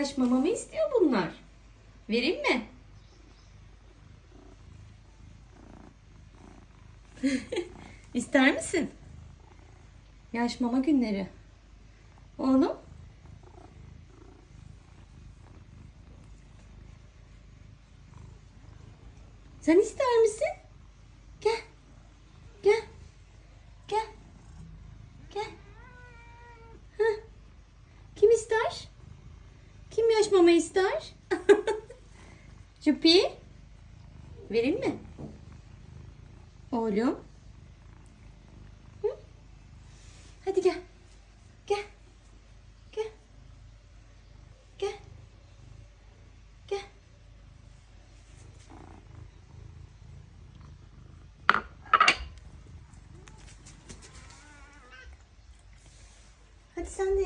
Yaş mamamı istiyor bunlar. Vereyim mi? İster misin? Yaş mama günleri. Oğlum. Sen ister misin? Gel. Gel. Gel. Heh. Kim ister? Mama ister? Çupi. Vereyim mi? Oğlum. Hı? Hadi gel. Gel. Gel. Gel. Gel. Hadi sen de